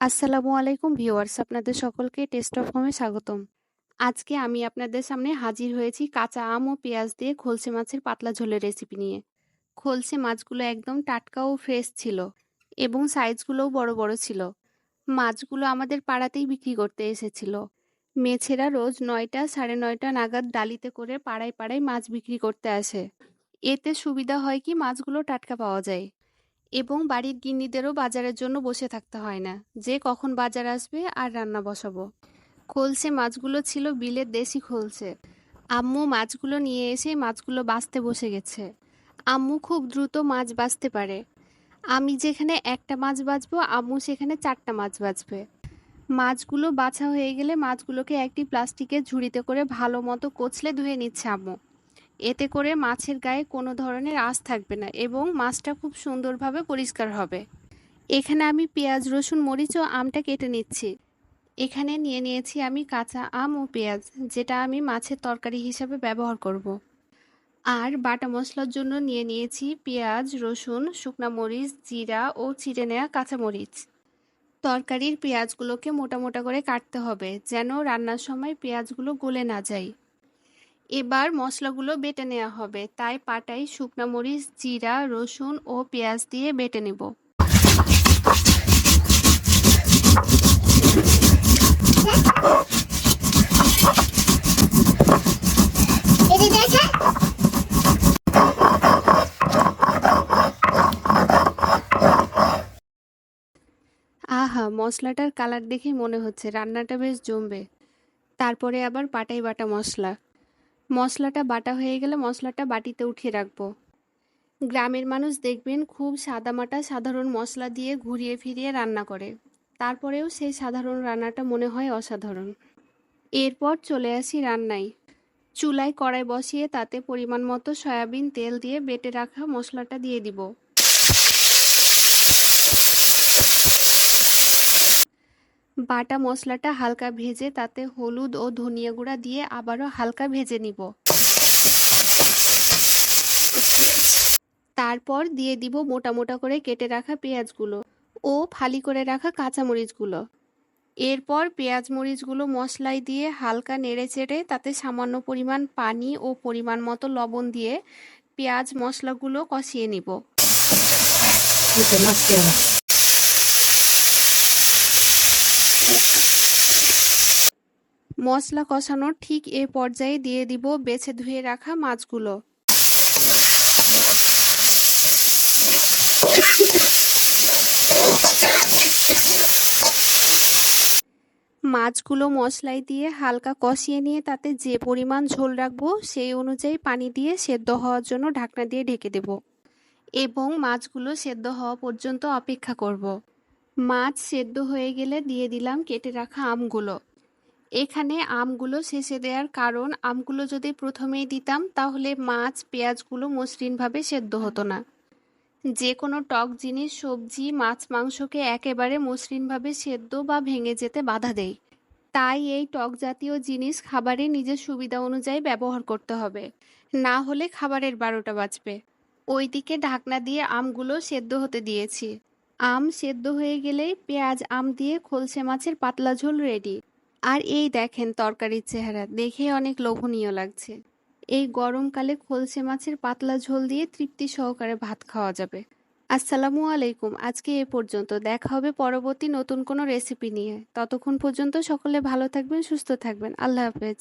আসসালামু আলাইকুম ভিউয়ার্স, আপনাদের সকলকে টেস্ট অফ হোমে স্বাগতম। আজকে আমি আপনাদের সামনে হাজির হয়েছি কাঁচা আম ও পেঁয়াজ দিয়ে খলসে মাছের পাতলা ঝোলের রেসিপি নিয়ে। খলসে মাছগুলো একদম টাটকা ও ফ্রেশ ছিল এবং সাইজগুলোও বড় বড় ছিল। মাছগুলো আমাদের পাড়াতেই বিক্রি করতে এসেছিল। মেছেরা রোজ নয়টা সাড়ে নয়টা নাগাদ ডালিতে করে পাড়ায় পাড়ায় মাছ বিক্রি করতে আসে। এতে সুবিধা হয় কি মাছগুলো টাটকা পাওয়া যায়। এবং বাড়ির গিন্নিদেরও বাজারের জন্য বসে থাকতে হয় না। যে কখন বাজার আসবে আর রান্না বসাবো। খোলসে মাছগুলো ছিল, বিলের দেশি খোলসে। আম্মু মাছগুলো নিয়ে এসে মাছগুলো বাছতে বসে গেছে। আম্মু খুব দ্রুত মাছ বাছতে পারে। আমি যেখানে একটা মাছ বাঁচবো, আম্মু সেখানে চারটা মাছ বাঁচবে। মাছগুলো বাছা হয়ে গেলে মাছগুলোকে একটি প্লাস্টিকের ঝুড়িতে করে ভালো মতো কচলে ধুয়ে নিচ্ছে আম্মু। এতে করে মাছের গায়ে কোনো ধরনের আঁশ থাকবে না এবং মাছটা খুব সুন্দরভাবে পরিষ্কার হবে। এখানে আমি পেঁয়াজ, রসুন, মরিচ ও আমটা কেটে নিচ্ছি। এখানে নিয়ে নিয়েছি আমি কাঁচা আম ও পেঁয়াজ, যেটা আমি মাছের তরকারি হিসাবে ব্যবহার করব। আর বাটা মশলার জন্য নিয়ে নিয়েছি পেঁয়াজ, রসুন, শুকনা মরিচ, জিরা ও চিড়ে নেওয়া কাঁচামরিচ তরকারির পেঁয়াজগুলোকে মোটা মোটা করে কাটতে হবে, যেন রান্নার সময় পেঁয়াজগুলো গলে না যায়। এবার মশলাগুলো বেটে নেওয়া হবে। তাই পাটাই শুকনো মরিচ, জিরা, রসুন ও পেঁয়াজ দিয়ে বেটে নেব। আহা, মশলাটার কালার দেখে মনে হচ্ছে। রান্নাটা বেশ জমবে। তারপরে আবার পাটাই বাটা মশলা। মশলাটা বাটা হয়ে গেলে মশলাটা বাটিতে উঠিয়ে রাখব। গ্রামের মানুষ দেখবেন খুব সাদামাটা সাধারণ মশলা দিয়ে ঘুরিয়ে ফিরিয়ে রান্না করে। তারপরেও সেই সাধারণ রান্নাটা মনে হয় অসাধারণ। এরপর চলে আসি রান্নায়। চুলায় কড়াই বসিয়ে তাতে পরিমাণ মতো সয়াবিন তেল দিয়ে বেটে রাখা মশলাটা দিয়ে দিব। বাটা মশলাটা হালকা ভেজে তাতে হলুদ ও ধনিয়া গুঁড়া দিয়ে আবারও হালকা ভেজে নিব। তারপর দিয়ে দিব মোটা মোটা করে কেটে রাখা পেঁয়াজগুলো ও ফালি করে রাখা কাঁচামরিচগুলো। এরপর পেঁয়াজ মরিচগুলো মশলায় দিয়ে হালকা নেড়ে চেড়ে তাতে সামান্য পরিমাণ পানি ও পরিমাণ মতো লবণ দিয়ে পেঁয়াজ মশলাগুলো কষিয়ে নিব। মশলা কষানোর ঠিক এ পর্যায়ে দিয়ে দিব বেছে ধুয়ে রাখা মাছগুলো মাছগুলো মশলায় দিয়ে হালকা কষিয়ে নিয়ে তাতে যে পরিমাণ ঝোল রাখব সেই অনুযায়ী পানি দিয়ে সেদ্ধ হওয়ার জন্য ঢাকনা দিয়ে ঢেকে দেব এবং মাছগুলো সেদ্ধ হওয়া পর্যন্ত অপেক্ষা করব। মাছ সেদ্ধ হয়ে গেলে দিয়ে দিলাম কেটে রাখা আমগুলো এখানে আমগুলো শেষে দেওয়ার কারণ, আমগুলো যদি প্রথমেই দিতাম, তাহলে মাছ, পেঁয়াজগুলো মসৃণভাবে সেদ্ধ হতো না। যে কোনো টক জিনিস, সবজি, মাছ, মাংসকে একেবারে মসৃণভাবে সেদ্ধ বা ভেঙে যেতে বাধা দেয়। তাই এই টক জাতীয় জিনিস খাবারে নিজের সুবিধা অনুযায়ী ব্যবহার করতে হবে। না হলে খাবারের বারোটা বাজবে। ওইদিকে ঢাকনা দিয়ে আমগুলো সেদ্ধ হতে দিয়েছি। আম সেদ্ধ হয়ে গেলেই পেঁয়াজ, আম দিয়ে খলসে মাছের পাতলা ঝোল রেডি। আর এই দেখেন তরকারির চেহারা, দেখে অনেক লোভনীয় লাগছে। এই গরমকালে খোলসে মাছের পাতলা ঝোল দিয়ে তৃপ্তি সহকারে ভাত খাওয়া যাবে। আসসালামু আলাইকুম, আজকে এ পর্যন্ত। দেখা হবে পরবর্তী নতুন কোনো রেসিপি নিয়ে। ততক্ষণ পর্যন্ত সকলে ভালো থাকবেন, সুস্থ থাকবেন। আল্লাহ হাফেজ।